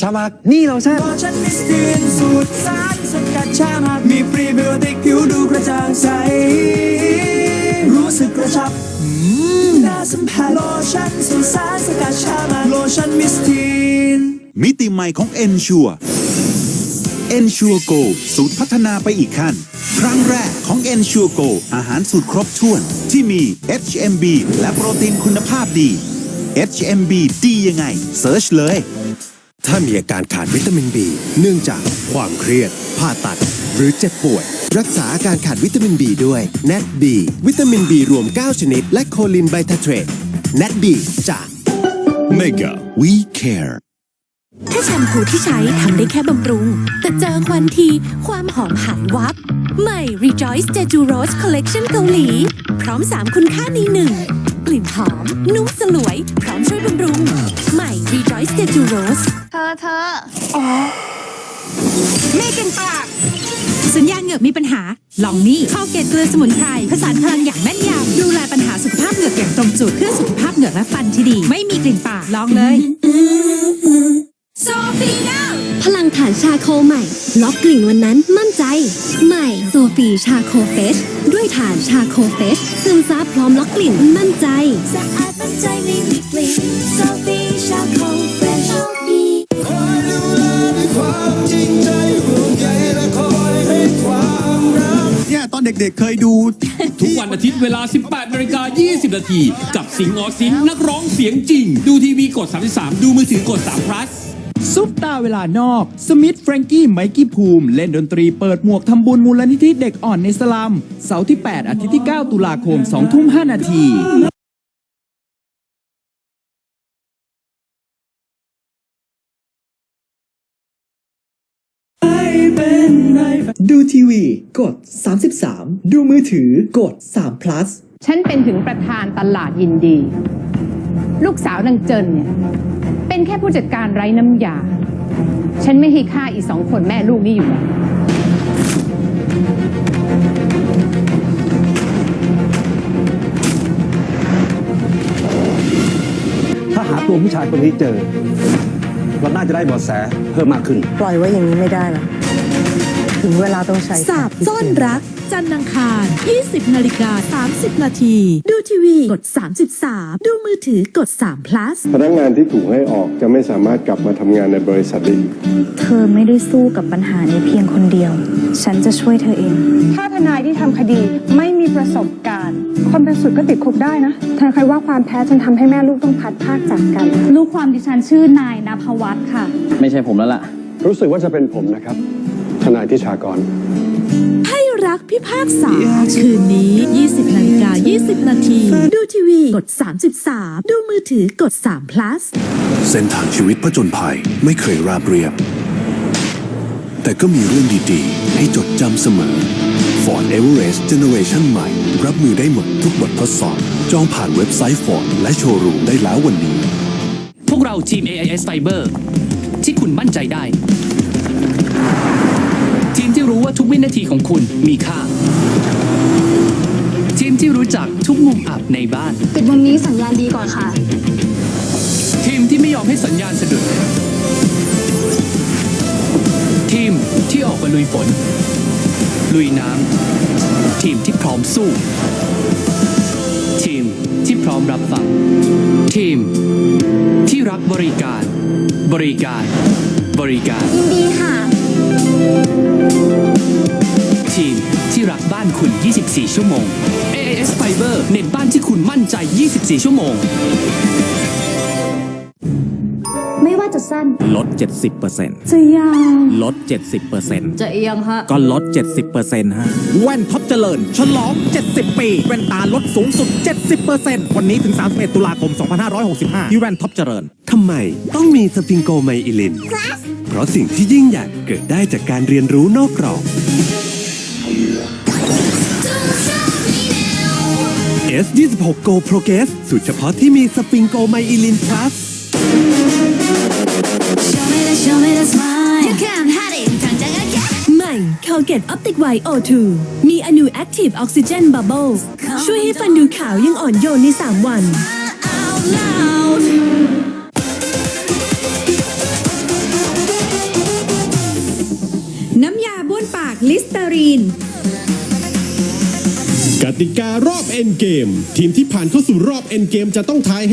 ชามักนี่เราแซ่บก็ฉันมิสทีนสูตรสารสกัดชาหากมีพรีไบโอติกผิวดูกระจ่างใส รู้สึกกระชับน่าสัมผัสโลชั่นสูตรสารสกัดชาหากโลชั่นมิสทีนมิติใหม่ของ Ensure Ensure Go สูตรพัฒนาไปอีกขั้น ครั้งแรกของ Ensure Go อาหารสูตรครบถ้วน ที่มี HMB และโปรตีนคุณภาพดี HMB ดียังไงเซิร์ชเลย ถ้ามีอาการขาดวิตามิน B เนื่องจากความเครียด ผ่าตัด หรือเจ็บป่วย รักษาอาการขาดวิตามิน B ด้วย NAT B วิตามิน B รวม 9 ชนิด และโคลินไบทาเทรต NAT B จาก Mega We Care แค่แชมพูที่ใช้ทำได้แค่บำรุง แต่เจอควันทีความหอมหายวับ ใหม่ Rejoice Jeju Rose Collection เกาหลี พร้อม 3 คุณค่าในหนึ่งก ลิ่นหอม นุ่มสลวย พร้อมช่วยบำรุง ใหม่ Rejoice Jeju Rose เธอเธอมีกลิ่นปาก สัญญาณเหงือกมีปัญหา ลองนี่ข้าวเกตเกลือสมุนไพรผสานพลังอย่างแม่นยำดูแลปัญหาสุขภาพเหงือกอย่างตรงจุดเพื่อสุขภาพเหงือกและฟันที่ดี ไม่มีกลิ่นปากลองเลยโซฟีนาพลังฐานชาโคใหม่ ล็อกกลิ่นวันนั้นมั่นใจ ใหม่โซฟีชาโคเฟสด้วยฐานชาโคเฟสซึมซับพร้อมล็อกกลิ่นมั่นใจ สะอาดมั่นใจไม่มีกลิ่นโซฟีชาโคเฟรชดีเนี่ยตอนเด็กๆเคยดู ทุกวันอาทิตย์เวลา 18นาฬิกา20 นาที กับสิงห์ออสินนักร้องเสียงจริง ดูทีวีกด 33 ดูมือถือกด3 plus ซุปตาเวลานอก สมิธ แฟรงกี้ ไมกี้ภูมิ เล่นดนตรีเปิดหมวกทำบุญมูลนิธิเด็กอ่อนในสลัม เสาร์ที่ 8 อาทิตย์ที่ 9 ตุลาคม 2 ทุ่ม 5 นาที ดูทีวี กด 33 ดูมือถือกด3 plus ฉันเป็นถึงประธานตลาดยินดี ลูกสาวนางเจินเนี่ย เป็นแค่ผู้จัดการไร้น้ำยา ฉันไม่ให้ค่าอีสองคนแม่ลูกนี่อยู่แล้วถ้าหาตัวผู้ชายคนนี้เจอ เราน่าจะได้เบาะแสเพิ่มมากขึ้น ปล่อยไว้อย่างนี้ไม่ได้หรอก ถึงเวลาต้องใช้สาบซ่อนรัก จันทร์อังคาร 20 นาฬิกา 30 นาที ดูทีวีกด 33 ดูมือถือกด3 plus พนักงานที่ถูกให้ออกจะไม่สามารถกลับมาทำงานในบริษัทได้อีก เธอไม่ได้สู้กับปัญหานี้เพียงคนเดียว ฉันจะช่วยเธอเอง ถ้าทนายที่ทำคดีไม่มีประสบการณ์ คนเป็นสุดก็ติดคุกได้นะ เธอเคยว่าความแพ้จนทำให้แม่ลูกต้องพัดพรากจากกัน ลูกความดิฉันชื่อนายนภวัตค่ะ ไม่ใช่ผมแล้วล่ะ รู้สึกว่าจะเป็นผมนะครับ ทนายที่ชากร ให้รักพิพากษา คืนนี้ 20นาฬิกา20 นาที ดูทีวีกด 33 ดูมือถือกด3 plus เส้นทางชีวิตผจญภัยไม่เคยราบเรียบ แต่ก็มีเรื่องดีๆ ให้จดจำเสมอ Ford Everest Generation ใหม่ รับมือได้หมดทุกบททดสอบ จองผ่านเว็บไซต์ Ford และโชว์รูมได้แล้ววันนี้ พวกเราทีม AIS Fiber ที่คุณมั่นใจได้ทีมที่รู้ว่าทุ กวินาทีของคุณมีค่า ทีมที่รู้จักทุกมุมอับในบ้าน ปิดวันนี้สัญญาณดีก่อนค่ะ ทีมที่ไม่ยอมให้สัญญาณสะดุด ทีมที่ออกมาลุยฝน ลุยน้ำทีมที่พร้อมสู้ ทีมที่พร้อมรับฟัง ทีม ที่รักบริการ บริการ บริการ ยินดีค่ะ คุณ 24 ชั่วโมง AIS Fiber เน็ตบ้านที่คุณมั่นใจ 24 ชั่วโมง ไม่ว่าจะสั้น ลด 70%จะยาวลด 70%จะเอียงฮะ ก็ลด 70%ฮะ แว่นท็อปเจริญ ฉลอง 70 ปี แว่นตาลดสูงสุด 70%วันนี้ถึง 31 ตุลาคม 2565 ที่แว่นท็อปเจริญ ทำไมต้องมีสฟิงโกไมอิลิน เพราะสิ่งที่ยิ่งใหญ่เกิดได้จากการเรียนรู้นอกกรอบ S 26 Go Progress สูตรเฉพาะที่มีสปริงโกไมอิลินพลัส Show me the show me the smile You can't hide it 당장 할게 ใหม่ Colgate Optic White O2 มีอนู Active Oxygen Bubbles ช่วยให้ฟันดูขาวยังอ่อนโยนใน 3 วัน out loud น้ำยาบ้วนปากลิสเตอรีน กติการอบเอ็นเกม ทีมที่ผ่านเข้าสู่รอบเอ็นเกมจะต้องทายให้